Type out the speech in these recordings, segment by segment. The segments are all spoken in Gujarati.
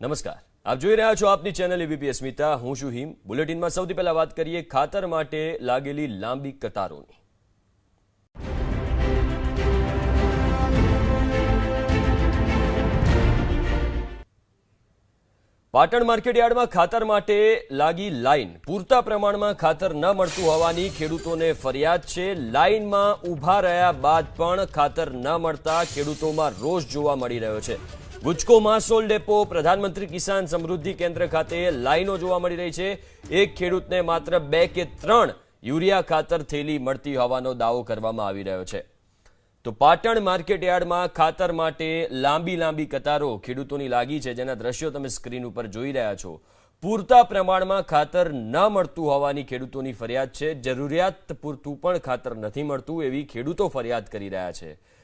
નમસ્કાર. આપ જોઈ રહ્યા છો આપની ચેનલ એબીપી અસ્મિતા હું છું હિમ. બુલેટિનમાં સૌથી પહેલા વાત કરીએ ખાતર માટે લાગેલી લાંબી કતારોની. પાટણ માર્કેટયાર્ડમાં ખાતર માટે લાગી લાઇન પૂરતા પ્રમાણમાં ખાતર ન મળતું હોવાની ખેડૂતોને ફરિયાદ છે. લાઇનમાં ઊભા રહ્યા બાદ પણ ખાતર ન મળતા ખેડૂતોમાં રોષ જોવા મળી રહ્યો છે. ગુજકો માસોલ ડેપો, પ્રધાનમંત્રી કિસાન સમૃદ્ધિ કેન્દ્ર ખાતે લાઈનો જોવા મળી રહી છે. એક ખેડૂતને માત્ર બે કે ત્રણ યુરિયા ખાતર થેલી મળતી હોવાનો દાવો કરવામાં આવી રહ્યો છે. તો પાટણ માર્કેટ યાર્ડમાં ખાતર માટે લાંબી લાંબી કતારો ખેડૂતોની લાગી છે. જેના દ્રશ્યો તમે સ્ક્રીન ઉપર જોઈ રહ્યા છો. પૂરતા પ્રમાણમાં ખાતર ન મળતું હોવાની ખેડૂતોની ફરિયાદ છે. જરૂરિયાત પૂરતું પણ ખાતર નથી મળતું એવી ખેડૂતો ફરિયાદ કરી રહ્યા છે.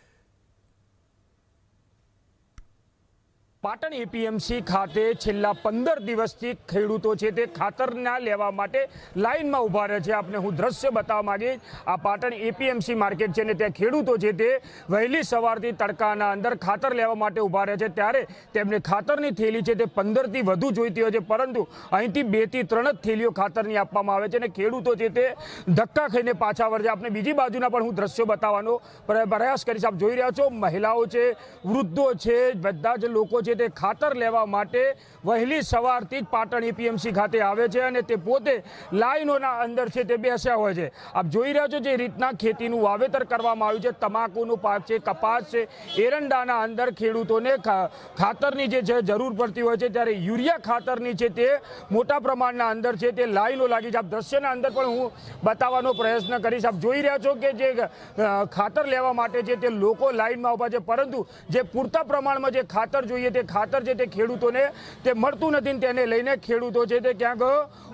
પાટણ એપીએમસી ખાતે છેલ્લા પંદર દિવસથી ખેડૂતો છે તે ખાતરના લેવા માટે લાઇનમાં ઊભા રહે છે. આપને હું દ્રશ્ય બતાવવા માગીશ, આ પાટણ એપીએમસી માર્કેટ છે ને ત્યાં ખેડૂતો છે તે વહેલી સવારથી તડકાના અંદર ખાતર લેવા માટે ઊભા રહે છે. ત્યારે તેમને ખાતરની થેલી છે તે પંદરથી વધુ જોઈતી હોય છે, પરંતુ અહીંથી બેથી ત્રણ જ થેલીઓ ખાતરની આપવામાં આવે છે અને ખેડૂતો છે તે ધક્કા ખાઈને પાછા વળે આપને બીજી બાજુના પણ હું દ્રશ્યો બતાવવાનો પ્ર- પ્રયાસ કરીશ. આપ જોઈ રહ્યા છો, મહિલાઓ છે, વૃદ્ધો છે, બધા જ લોકો છે તે ખાતર લેવા માટે વહેલી સવારથી જ પાટણ એપીએમસી ખાતે આવે છે અને તે પોતે લાઈનોના અંદર છે તે બેસ્યા હોય છે. આપ જોઈ રહ્યા છો જે રીતના ખેતીનું વાવેતર કરવામાં આવ્યું છે. તમાકુનું પાક છે, કપાસ છે, એરંડાના અંદર ખેડૂતોને ખાતરની જે છે જરૂર પડતી હોય છે ત્યારે યુરિયા ખાતરની છે તે મોટા પ્રમાણના અંદર છે તે લાઈનો લાગી છે. આપ દ્રશ્યના અંદર પણ હું બતાવવાનો પ્રયત્ન કરીશ. આપ જોઈ રહ્યા છો કે જે ખાતર લેવા માટે છે તે લોકો લાઈનમાં ઊભા છે. પરંતુ જે પૂરતા પ્રમાણમાં જે ખાતર જોઈએ તે ખાતર છે તે ખેડૂતોને તે મળતું નથી તેને લઈને ખેડૂતો છે તે ક્યાંક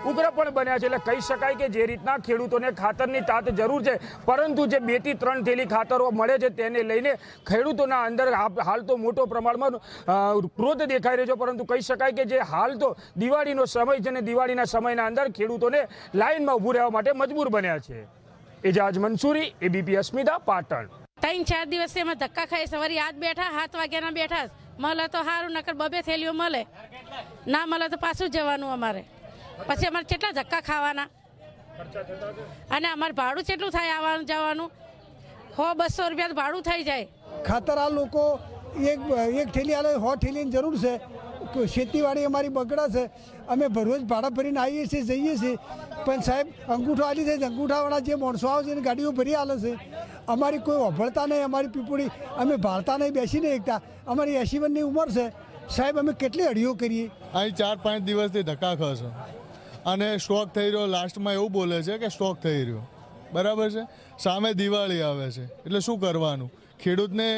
ઉગ્ર પણ બન્યા છે. એટલે કહી શકાય કે જે રીતના ખેડૂતોને ખાતરની તાત જરૂર છે, પરંતુ જે બેથી ત્રણ થેલી ખાતરો મળે છે તેને લઈને ખેડૂતોના અંદર હાલ તો મોટો પ્રમાણમાં ક્રોધ દેખાઈ રહ્યો છે. પરંતુ કહી શકાય કે જે હાલ તો દિવાળીનો સમય છે ને દિવાળીના સમયના અંદર ખેડૂતોને લાઇનમાં ઊભું રહેવા માટે મજબૂર બન્યા છે. એજાજ મંસૂરી, એબીપી અસ્મિતા, પાટણ. ત્રણ ચાર દિવસથી અમે ધક્કા ખાઈ સવારે આજ બેઠા, સાત વાગ્યાના બેઠા. મળે તો સારું નકર બબે થેલીઓ મળે. ના મળે તો પાછું જવાનું અમારે. પછી અમારે કેટલા ધક્કા ખાવાના? અને અમારે ભાડું કેટલું થાય આવવાનું, જવાનું? હો, બસો રૂપિયા ભાડું થઈ જાય. ખાતર આ લોકો એક એક થેલી આલે સો થેલીની જરૂર છે. ખેતીવાડી અમારી બગડા છે. અમે રોજ ભાડા ભરીને આવીએ છીએ, જઈએ છીએ. પણ સાહેબ, અંગૂઠો આલી છે અંગૂઠાવાળા જે માણસો આવે છે, એને ગાડીઓ ભરી આલે છે. અમારી કોઈ ઓભળતા નહીં અમારી પીપળી અમે ભાળતા નહીં બેસી નહીં એકતા. અમારી એસી વનની ઉંમર છે. સાહેબ અમે કેટલી અડીઓ કરીએ? અહીં ચાર પાંચ દિવસથી ધક્કા ખાશો અને સ્ટોક થઈ રહ્યો લાસ્ટમાં એવું બોલે છે કે સ્ટોક થઈ રહ્યો. બરાબર છે? સામે દિવાળી આવે છે. એટલે શું કરવાનું? ખેડૂતને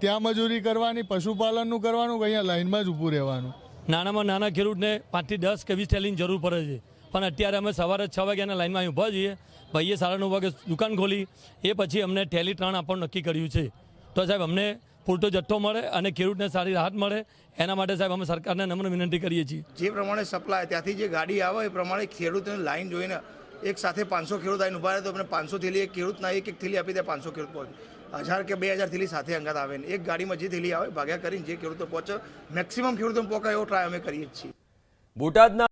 ત્યાં મજૂરી કરવાની પશુપાલનનું કરવાનું કે અહીંયા લાઇનમાં જ ઊભું રહેવાનું? નાનામાં નાના ખેડૂતને પાંચથી દસ કે વીસ થેલીની જરૂર પડે છે. પણ અત્યારે અમે સવારે છ વાગ્યાના લાઈનમાં અહીં ઊભા છીએ. ભાઈએ સાડા નવ વાગે દુકાન ખોલી. એ પછી અમને થેલી ત્રણ આપવાનું નક્કી કર્યું છે. તો સાહેબ અમને પૂરતો જથ્થો મળે અને ખેડૂતને સારી રાહત મળે. એના માટે સાહેબ અમે સરકારને નમ્ર વિનંતી કરીએ છીએ. જે પ્રમાણે સપ્લાય ત્યાંથી જે ગાડી આવે એ પ્રમાણે ખેડૂતને લાઈન જોઈને એક સાથે પાંચસો ખેડૂત આવીને ઊભા રહે તો આપણે પાંચસો થેલી એક ખેડૂતના એક એક થેલી આપી દે પાંચસો ખેડૂત પહોંચે. હજાર કે બે હજાર થેલી સાથે અંગાત આવે ને. એક ગાડીમાં જે થેલી આવે ભાગ્યા કરીને જે ખેડૂતો પહોંચે મેક્સિમમ ખેડૂતો પહોંચાય એવો ટ્રાય અમે કરીએ છીએ. બોટાદના